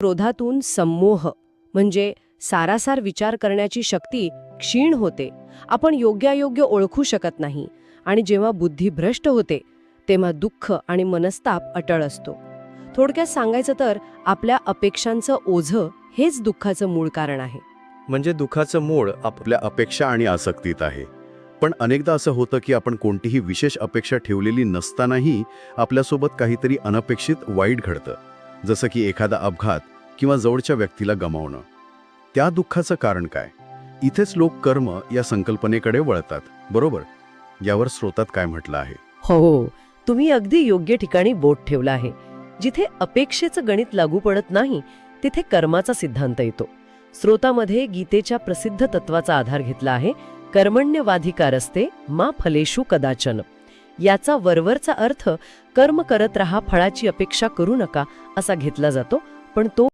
क्रोधातून संमोह म्हणजे सारासार विचार करण्याची शक्ती क्षीण होते. आपण योग्यायोग्य ओळखू शकत नाही आणि जेव्हा बुद्धी भ्रष्ट होते तेव्हा दुःख आणि मनस्ताप अटळ असतो. थोडक्यात सांगायचं तर आपल्या अपेक्षांचं ओझं हेच दुःखाचं मूळ कारण आहे. म्हणजे दुःखाचं मूळ आपल्या अपेक्षा आणि आसक्तीत आहे. पण अनेकदा असं होतं की आपण कोणतीही विशेष अपेक्षा ठेवलेली नसतानाही आपल्यासोबत काहीतरी अनपेक्षित वाईट घडतं. जसं की एखादा अपघात किंवा जवळच्या व्यक्तीला गमावणं. त्या दुःखाचं कारण काय? इथेच लोक कर्म या संकल्पनेकडे वळतात बरोबर? यावर स्रोतात काय म्हटलं आहे? हो, हो. तुम्ही अगदी योग्य ठिकाणी बोट ठेवला आहे. जिथे अपेक्षेचं गणित लागू पडत नाही तिथे कर्माचा सिद्धांत येतो. स्रोतामध्ये गीतेच्या प्रसिद्ध तत्वाचा आधार घेतला आहे कर्मण्यवाधिकारस्ते मा फलेषु कदाचन. याचा वरवरचा अर्थ कर्म करत रहा फळाची अपेक्षा करू नका असा घेतला जातो पण तो